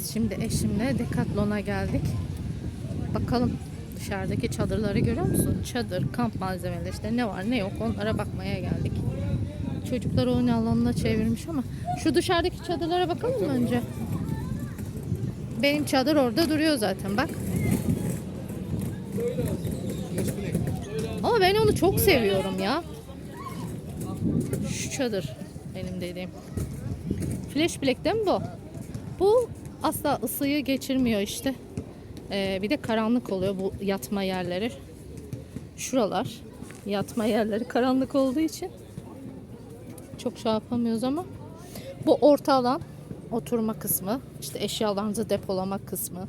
Biz şimdi eşimle Decathlon'a geldik. Bakalım dışarıdaki çadırları görüyor musun? Çadır, kamp malzemeleri işte ne var ne yok onlara bakmaya geldik. Çocuklar oyun alanına çevirmiş ama şu dışarıdaki çadırlara bakalım mı önce? Benim çadır orada duruyor zaten bak. Ama ben onu çok seviyorum ya. Şu çadır benim dediğim. Flash Black değil mi bu? Bu asla ısıyı geçirmiyor işte. Ee, bir de karanlık oluyor bu yatma yerleri. Şuralar yatma yerleri karanlık olduğu için çok şey yapamıyoruz ama bu orta alan oturma kısmı, işte eşyalarınızı depolama kısmı.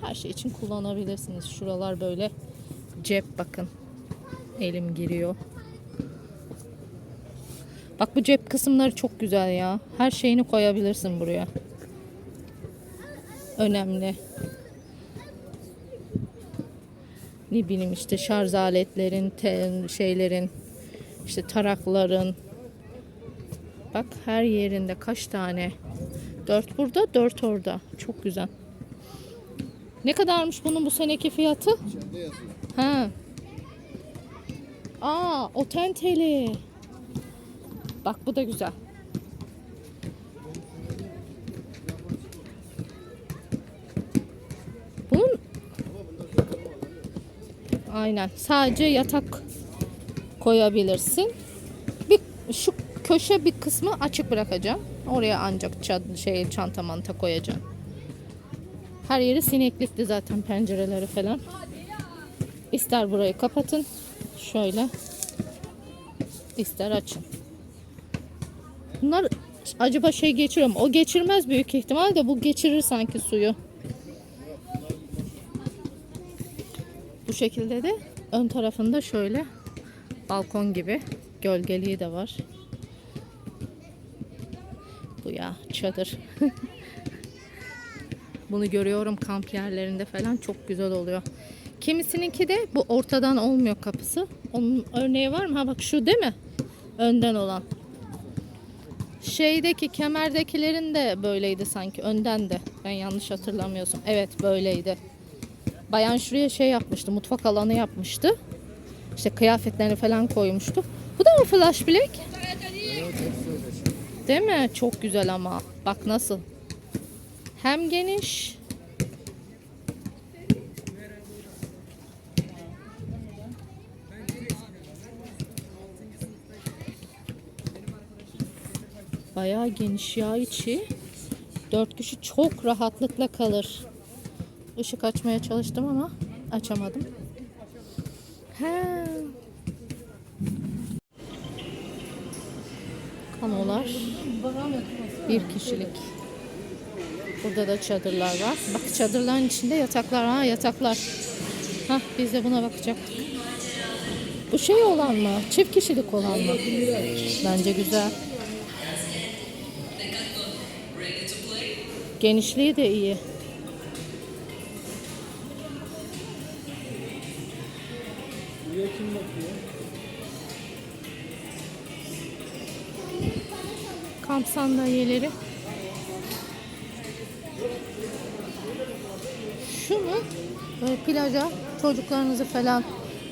Her şey için kullanabilirsiniz. Şuralar böyle cep bakın. Elim giriyor. Bak bu cep kısımları çok güzel ya. Her şeyini koyabilirsin buraya. Önemli. Ne bileyim işte şarj aletlerin, te- şeylerin, işte tarakların. Bak her yerinde kaç tane. Dört burada, dört orada. Çok güzel. Ne kadarmış bunun bu seneki fiyatı? Ha. Aa, o tenteli. Bak bu da güzel. Bunun Aynen. Sadece yatak koyabilirsin. Bir şu köşe bir kısmı açık bırakacağım. Oraya ancak ça- şey çanta manta koyacağım. Her yeri sineklikti zaten pencereleri falan. İster burayı kapatın. Şöyle. İster açın. Bunlar acaba şey geçiriyor mu? O geçirmez büyük ihtimal de bu geçirir sanki suyu. Bu şekilde de ön tarafında şöyle balkon gibi gölgeliği de var. Bu ya çadır. Bunu görüyorum kamp yerlerinde falan çok güzel oluyor. Kimisininki de bu ortadan olmuyor kapısı. Onun örneği var mı? Ha bak şu değil mi? Önden olan. Şeydeki kemerdekilerin de böyleydi sanki önden de. Ben yanlış hatırlamıyorsam. Evet böyleydi. Bayan şuraya şey yapmıştı. Mutfak alanı yapmıştı. İşte kıyafetlerini falan koymuştu. Bu da mı flash black? Değil mi? Çok güzel ama. Bak nasıl. Hem geniş. Bayağı geniş ya içi. Dört kişi çok rahatlıkla kalır. Işık açmaya çalıştım ama açamadım. He. Kanolar. Bir kişilik. Burada da çadırlar var. Bak çadırların içinde yataklar. Ha yataklar. Hah biz de buna bakacaktık. Bu şey olan mı? Çift kişilik olan mı? Bence güzel. Genişliği de iyi. Sandalyeleri. Şu mu? Böyle plaja çocuklarınızı falan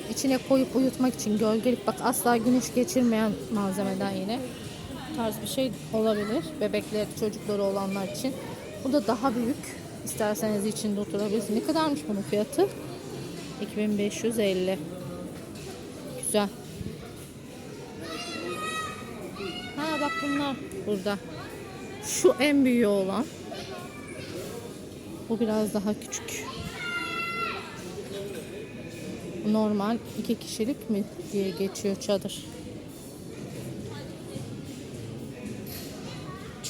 içine koyup uyutmak için gölgelik bak asla güneş geçirmeyen malzemeden yine tarz bir şey olabilir. Bebekler, çocukları olanlar için. Bu da daha büyük. İsterseniz içinde oturabilirsiniz. Ne kadarmış bunun fiyatı? 2550. Güzel. Bak bunlar burada. Şu en büyüğü olan. Bu biraz daha küçük. Normal iki kişilik mi diye geçiyor çadır.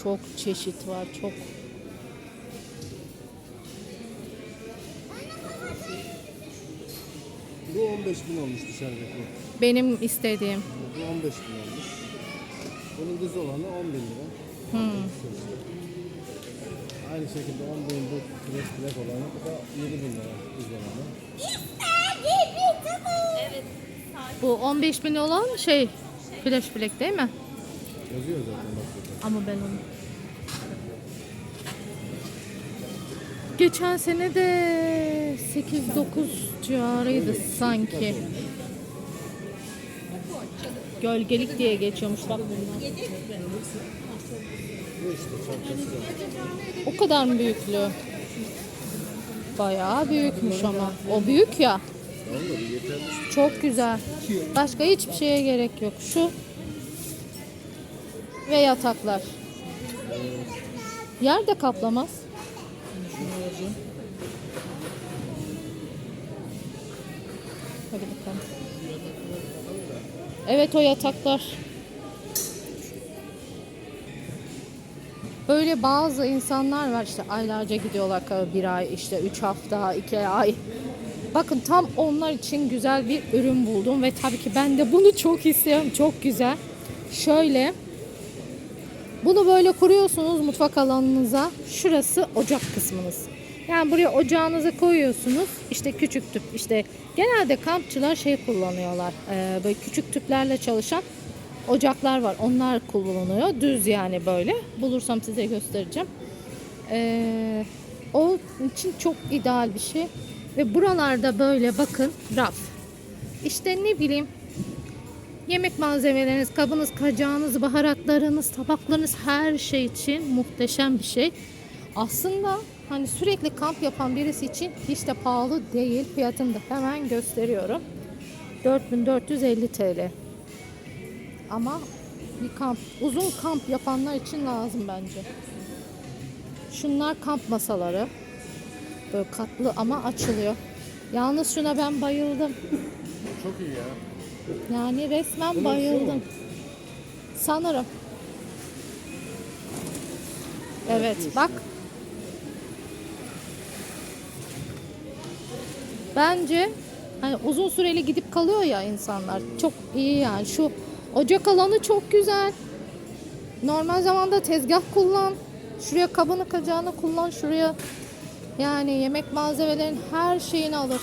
Çok çeşit var, çok. Bu 15 bin olmuş dışarıdaki. Benim istediğim. Bu 15 bin olmuş. Bunun düz olanı 10 bin lira. Hmm. Aynı şekilde 10 bin bu flash black olanı. Bu da 7 bin lira düz olanı. Bu 15 bin olan şey flash black değil mi? Yazıyor zaten bak burada. Ama ben onu geçen sene de 8-9 civarıydı sanki. Gölgelik diye geçiyormuş bak bunlar. O kadar mı büyüklüğü? Bayağı büyükmüş ama. O büyük ya. Çok güzel. Başka hiçbir şeye gerek yok. Şu ve yataklar. Yer de kaplamaz. Hadi bakalım. Evet o yataklar. Böyle bazı insanlar var işte aylarca gidiyorlar bir ay işte üç hafta iki ay. Bakın tam onlar için güzel bir ürün buldum ve tabii ki ben de bunu çok istiyorum. Çok güzel. Şöyle bunu böyle kuruyorsunuz mutfak alanınıza. Şurası ocak kısmınız. Yani buraya ocağınızı koyuyorsunuz. İşte küçük tüp. işte genelde kampçılar şey kullanıyorlar. Ee, böyle küçük tüplerle çalışan ocaklar var. Onlar kullanılıyor. Düz yani böyle. Bulursam size göstereceğim. Ee, o için çok ideal bir şey. Ve buralarda böyle bakın raf. İşte ne bileyim yemek malzemeleriniz, kabınız, kacağınız, baharatlarınız, tabaklarınız her şey için muhteşem bir şey. Aslında hani sürekli kamp yapan birisi için hiç de pahalı değil. Fiyatını da hemen gösteriyorum. 4450 TL. Ama bir kamp, uzun kamp yapanlar için lazım bence. Şunlar kamp masaları. Böyle katlı ama açılıyor. Yalnız şuna ben bayıldım. Çok iyi ya. Yani resmen Bunun bayıldım. mu? Sanırım. Evet bak. Bence hani uzun süreli gidip kalıyor ya insanlar. Çok iyi yani. Şu ocak alanı çok güzel. Normal zamanda tezgah kullan. Şuraya kabını kacağını kullan. Şuraya yani yemek malzemelerin her şeyini alır.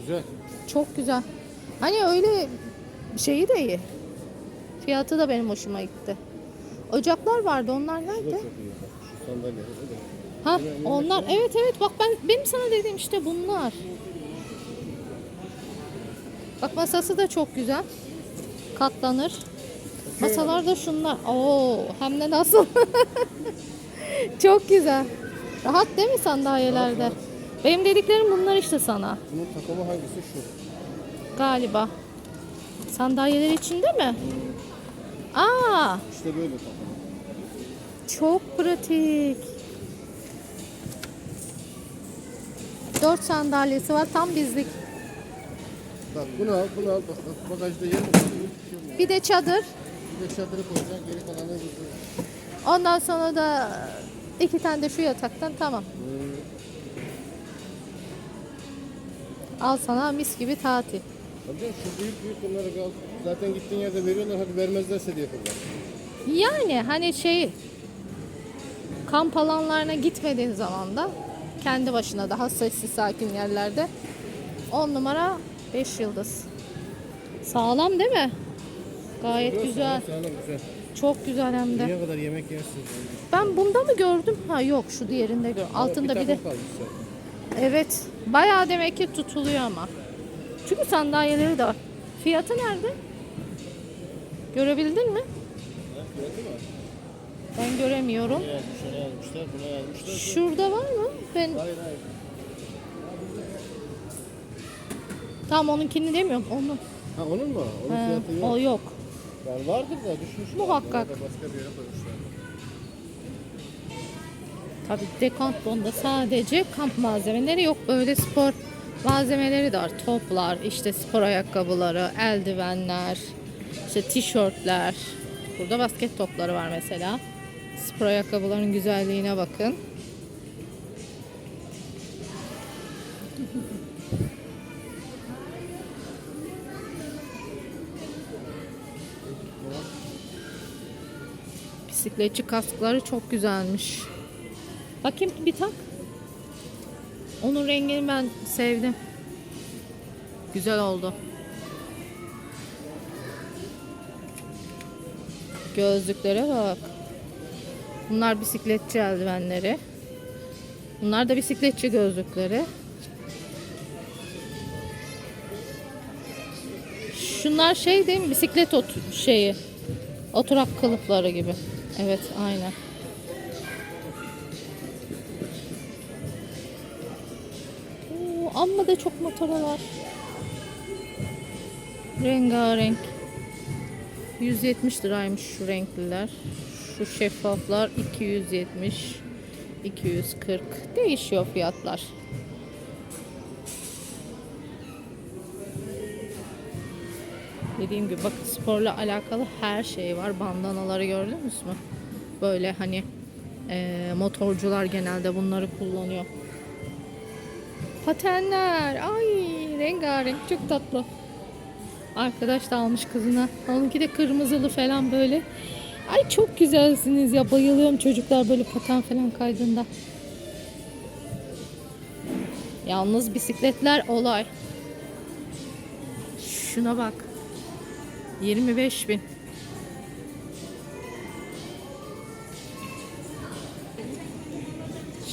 Güzel. Çok güzel. Hani öyle şeyi de iyi. Fiyatı da benim hoşuma gitti. Ocaklar vardı. Onlar nerede? Sandalye. Ha, onlar. Evet evet. Bak ben benim sana dediğim işte bunlar. Bak masası da çok güzel. Katlanır. Masalar da şunlar. Oo, hem de nasıl? çok güzel. Rahat değil mi sandalyelerde? Benim dediklerim bunlar işte sana. Bunun takımı hangisi şu? Galiba. Sandalyeler içinde mi? Aa, İşte böyle takımı. Çok pratik. Dört sandalyesi var tam bizlik. Bak bunu al, bunu al. Bak, bak bagajda yer mi? Bir de çadır. Bir de çadırı koyacaksın, geri kalanı bu. Ondan sonra da iki tane de şu yataktan tamam. Al sana mis gibi tatil. Tabii canım, şu büyük büyük bunları al. Zaten gittiğin yerde veriyorlar, hadi vermezlerse diye kullan. Yani hani şey kamp alanlarına gitmediğin zaman da kendi başına daha sessiz sakin yerlerde 10 numara 5 yıldız. Sağlam değil mi? Gayet güzel. Sağlam güzel. Çok güzel hem de. Dünya kadar yemek yersin. Ben bunda mı gördüm? Ha yok şu diğerinde gör. Altında bir de kalmış zaten. evet. Bayağı demek ki tutuluyor ama. Çünkü sandalyeleri de var. Fiyatı nerede? Görebildin mi? Ha, fiyatı var. Ben göremiyorum. Ne yazmışlar, buna yazmışlar. Şurada var mı? Ben Hayır hayır. tam onunkini demiyorum. Onu. Ha onun mu? Onun He, fiyatı yok. o yok. Yani vardır da düşmüşler. Muhakkak. Da başka bir yere koymuşlar. Tabii Decathlon'da sadece kamp malzemeleri yok. Böyle spor malzemeleri de var. Toplar, işte spor ayakkabıları, eldivenler, işte tişörtler. Burada basket topları var mesela. Spor ayakkabıların güzelliğine bakın. Bisikletçi kaskları çok güzelmiş. Bakayım bir tak. Onun rengini ben sevdim. Güzel oldu. Gözlüklere bak. Bunlar bisikletçi eldivenleri. Bunlar da bisikletçi gözlükleri. Şunlar şey değil mi? Bisiklet ot şeyi. Oturak kılıfları gibi. Evet, aynen. Oo, amma da çok motoru var. Rengarenk. 170 liraymış şu renkliler. Şu şeffaflar 270 240 değişiyor fiyatlar. Dediğim gibi bakın sporla alakalı her şey var. Bandanaları gördünüz mü? Böyle hani eee, motorcular genelde bunları kullanıyor. Patenler. Ay rengarenk çok tatlı. Arkadaş da almış kızına. Onunki de kırmızılı falan böyle. Ay çok güzelsiniz ya. Bayılıyorum çocuklar böyle paten falan kaydığında. Yalnız bisikletler olay. Şuna bak. 25 bin.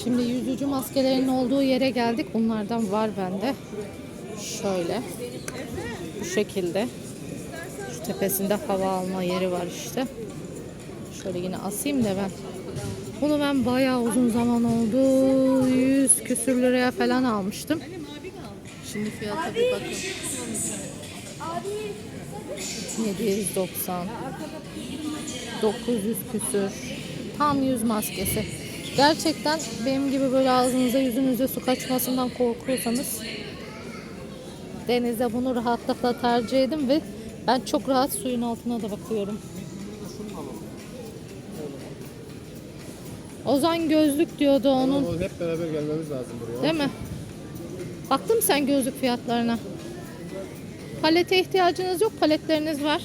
Şimdi yüzücü maskelerinin olduğu yere geldik. Bunlardan var bende. Şöyle. Bu şekilde. Şu tepesinde hava alma yeri var işte. Şöyle yine asayım da ben. Bunu ben bayağı uzun zaman oldu. 100 küsür liraya falan almıştım. Şimdi fiyata bir bakın. 790 900 küsür tam yüz maskesi gerçekten benim gibi böyle ağzınıza yüzünüze su kaçmasından korkuyorsanız denizde bunu rahatlıkla tercih edin ve ben çok rahat suyun altına da bakıyorum Ozan gözlük diyordu onun Ama hep beraber gelmemiz lazım buraya. Değil mi? Baktın mı sen gözlük fiyatlarına? Palete ihtiyacınız yok. Paletleriniz var.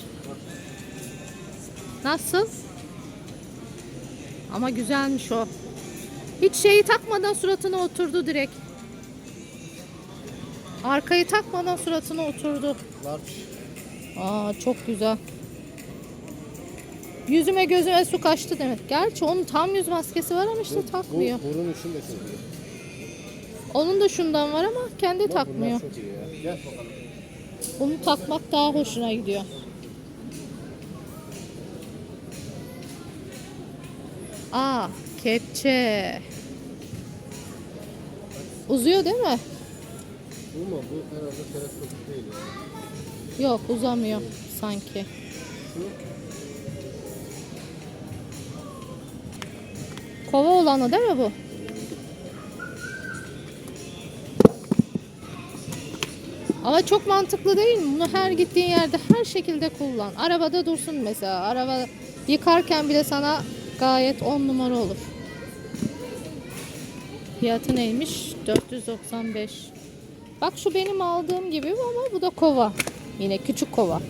Nasıl? Ama güzelmiş o. Hiç şeyi takmadan suratına oturdu direkt. Arkayı takmadan suratına oturdu. Large. Aa çok güzel. Yüzüme gözüme su kaçtı demek. Gerçi onun tam yüz maskesi var ama işte takmıyor. Bu burun için de çok iyi. Onun da şundan var ama kendi Bak takmıyor. Bunlar çok iyi ya. Gel bakalım. Bunu takmak daha hoşuna gidiyor. Aa, kepçe. Uzuyor değil mi? Bu mu? Bu herhalde teleskopik değil ya. Yok, uzamıyor sanki. Şu Kova olanı değil mi bu? Ama çok mantıklı değil mi? Bunu her gittiğin yerde her şekilde kullan. Arabada dursun mesela. Araba yıkarken bile sana gayet 10 numara olur. Fiyatı neymiş? 495. Bak şu benim aldığım gibi ama bu da kova. Yine küçük kova.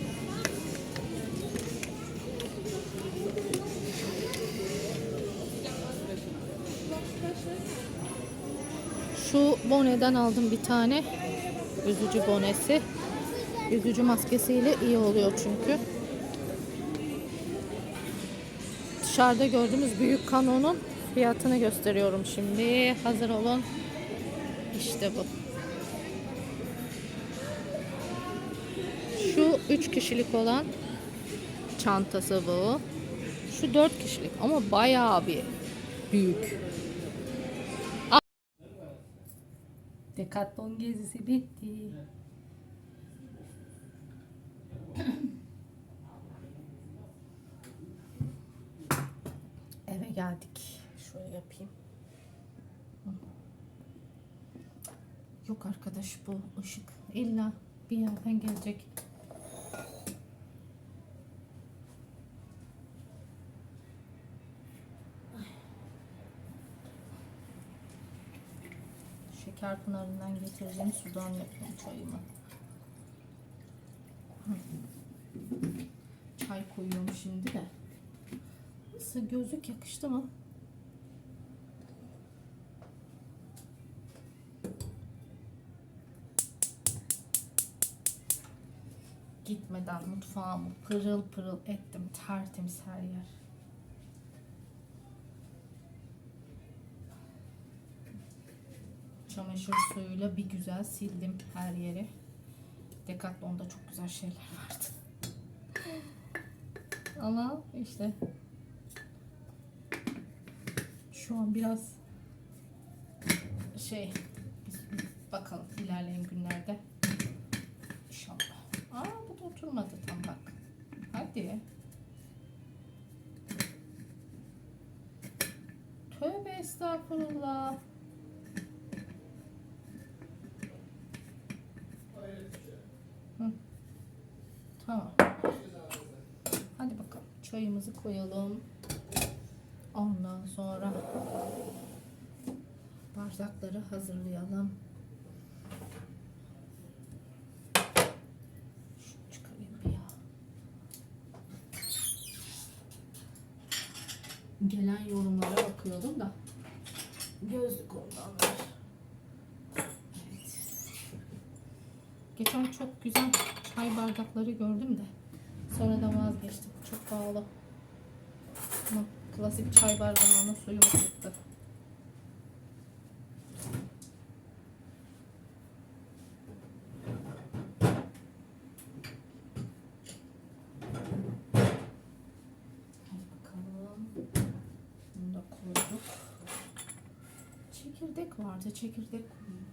Şu boneden aldım bir tane. Yüzücü bonesi. Yüzücü maskesiyle iyi oluyor çünkü. Dışarıda gördüğümüz büyük kanonun fiyatını gösteriyorum şimdi. Hazır olun. İşte bu. Şu 3 kişilik olan çantası bu. Şu 4 kişilik ama bayağı bir büyük. Decathlon gezisi bitti. Eve geldik. Şöyle yapayım. Yok arkadaş bu ışık illa bir yerden gelecek. Şeker pınarından getirdiğim sudan yapıyorum çayımı. Çay koyuyorum şimdi de. Nasıl gözlük yakıştı mı? Gitmeden mutfağımı pırıl pırıl ettim. Tertemiz her yer. Çamaşır suyuyla bir güzel sildim her yeri. Decathlon'da çok güzel şeyler vardı. Ama işte şu an biraz şey bakalım ilerleyen günlerde inşallah. Aa bu da oturmadı tam bak. Hadi. Tövbe estağfurullah. Hı. Tamam. Hadi bakalım. Çayımızı koyalım. Ondan sonra bardakları hazırlayalım. Gelen yorumlara bakıyordum da gözlük ondan var. Evet. Geçen çok güzel çay bardakları gördüm de sonradan vazgeçtim. Çok pahalı. Klasik çay bardağının suyu çıktı. Bunu da koyduk. Çekirdek vardı. Çekirdek koyayım.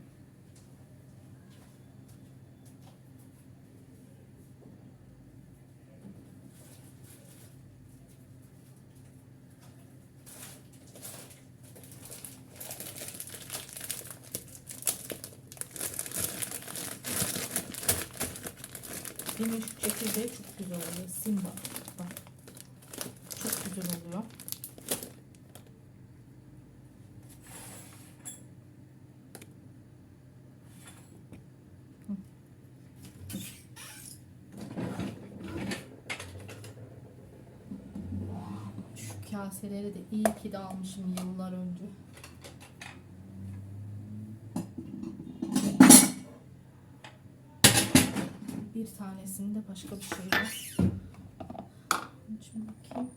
Benim şu çekirdeği çok güzel oluyor. Simba. Bak. Çok güzel oluyor. Şu kaseleri de iyi ki de almışım yıllar önce. Bir tanesinde başka bir şey var. Şimdi bakayım.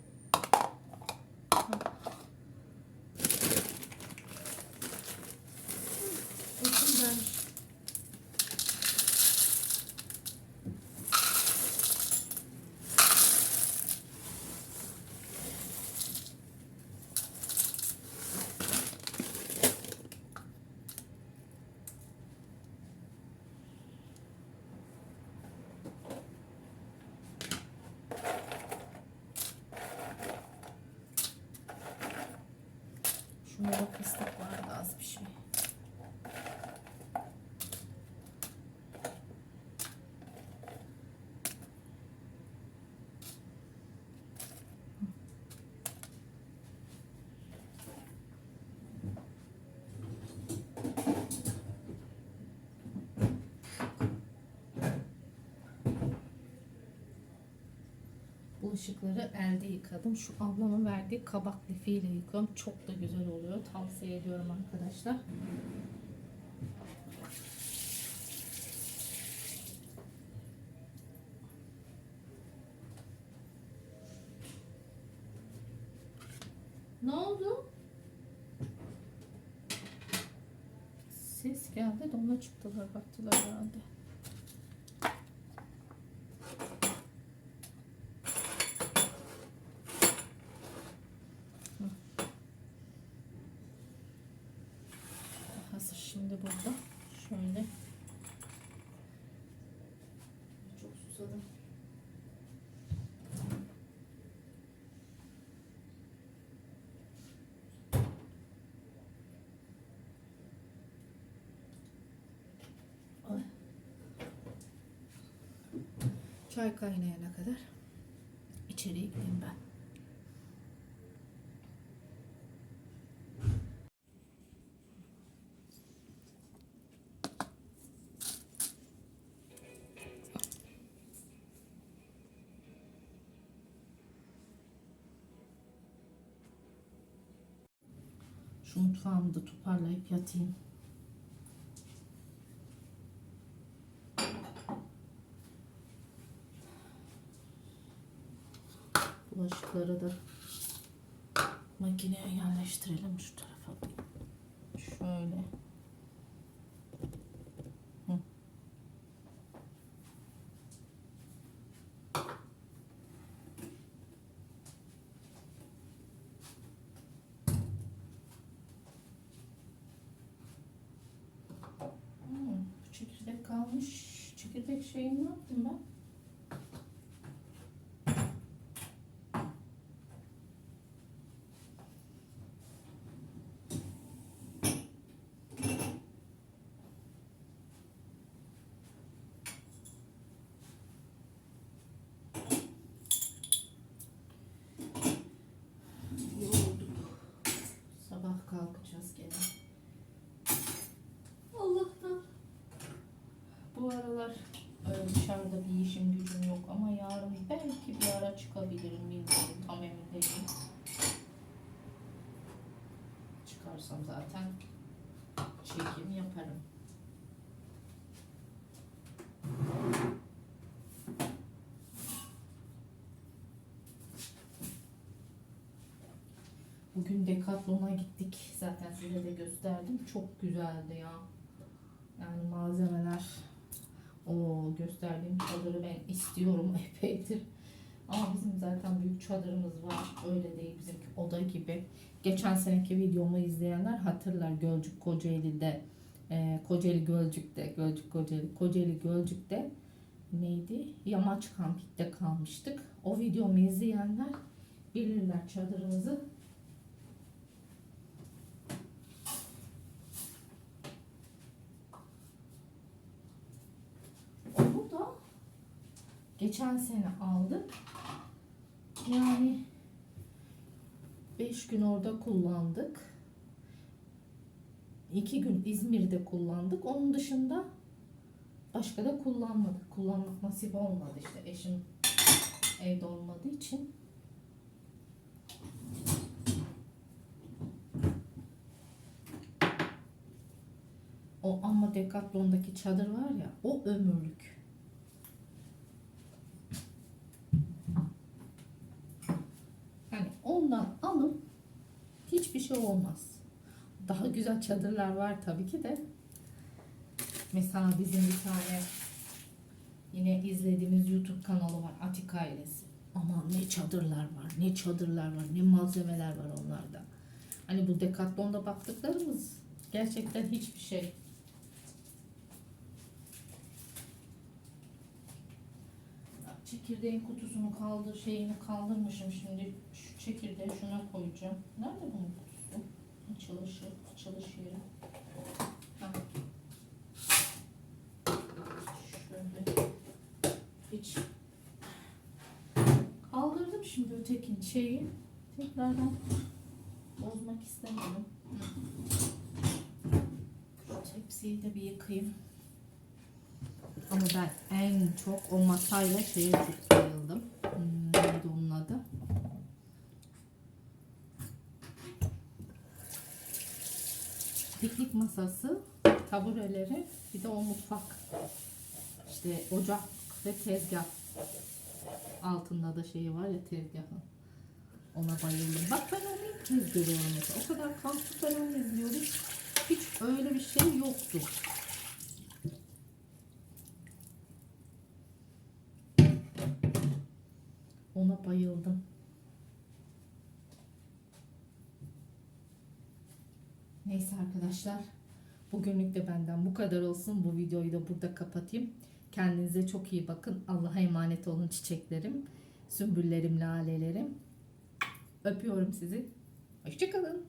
Bakın ben Şunda da fıstık vardı az bir şey. Bulaşıkları elde yıkadım. Şu ablamın verdiği kabak lifiyle yıkıyorum. Çok da güzel oluyor. Tavsiye ediyorum arkadaşlar. Ne oldu? Ses geldi de ona çıktılar baktılar herhalde. Hazır şimdi burada. Şöyle. Çok susadım. Ay. Çay kaynayana kadar içeriye gideyim ben. Şu mutfağımı da toparlayıp yatayım. Bulaşıkları da makineye yerleştirelim şu tarafa. Şöyle. çekirdek kalmış. Çekirdek şeyini ne yaptım ben? Aralar e, dışarıda bir işim gücüm yok ama yarın belki bir ara çıkabilirim bilmiyorum tam emin değilim. Çıkarsam zaten çekim yaparım. Bugün Decathlon'a gittik. Zaten size de gösterdim. Çok güzeldi ya. Yani malzemeler. O gösterdiğim çadırı ben istiyorum epeydir. Ama bizim zaten büyük çadırımız var. Öyle değil bizimki oda gibi. Geçen seneki videomu izleyenler hatırlar. Gölcük Kocaeli'de e, Kocaeli Gölcük'te Gölcük Kocaeli Kocaeli Gölcük'te neydi? Yamaç kampikte kalmıştık. O videomu izleyenler bilirler çadırımızı Onu da geçen sene aldık. Yani 5 gün orada kullandık. 2 gün İzmir'de kullandık. Onun dışında başka da kullanmadık. Kullanmak nasip olmadı işte eşim evde olmadığı için. O ama Decathlon'daki çadır var ya o ömürlük. Yani alın hiçbir şey olmaz. Daha güzel çadırlar var tabii ki de. Mesela bizim bir tane yine izlediğimiz YouTube kanalı var Atik ailesi. Aman ne çadırlar var, ne çadırlar var, ne malzemeler var onlarda. Hani bu Decathlon'da baktıklarımız gerçekten hiçbir şey. Çekirdeğin kutusunu kaldır, şeyini kaldırmışım şimdi. Şu çekirdeği şuna koyacağım. Nerede bunun kutusu? Açılışı, açılış yeri. Ha. Şöyle. Hiç. Kaldırdım şimdi ötekin şeyi. Tekrardan bozmak istemiyorum. Şu tepsiyi de bir yıkayayım. Ama ben en çok o masayla şeye çok bayıldım. Hmm, neydi onun adı? Piknik masası, tabureleri, bir de o mutfak. İşte ocak ve tezgah. Altında da şeyi var ya tezgahın. Ona bayıldım. Bak ben onu ilk kez görüyorum. O kadar kampı falan izliyoruz. Hiç öyle bir şey yoktu. Ona bayıldım. Arkadaşlar. Bugünlük de benden bu kadar olsun. Bu videoyu da burada kapatayım. Kendinize çok iyi bakın. Allah'a emanet olun çiçeklerim. Sümbüllerim, lalelerim. Öpüyorum sizi. Hoşçakalın.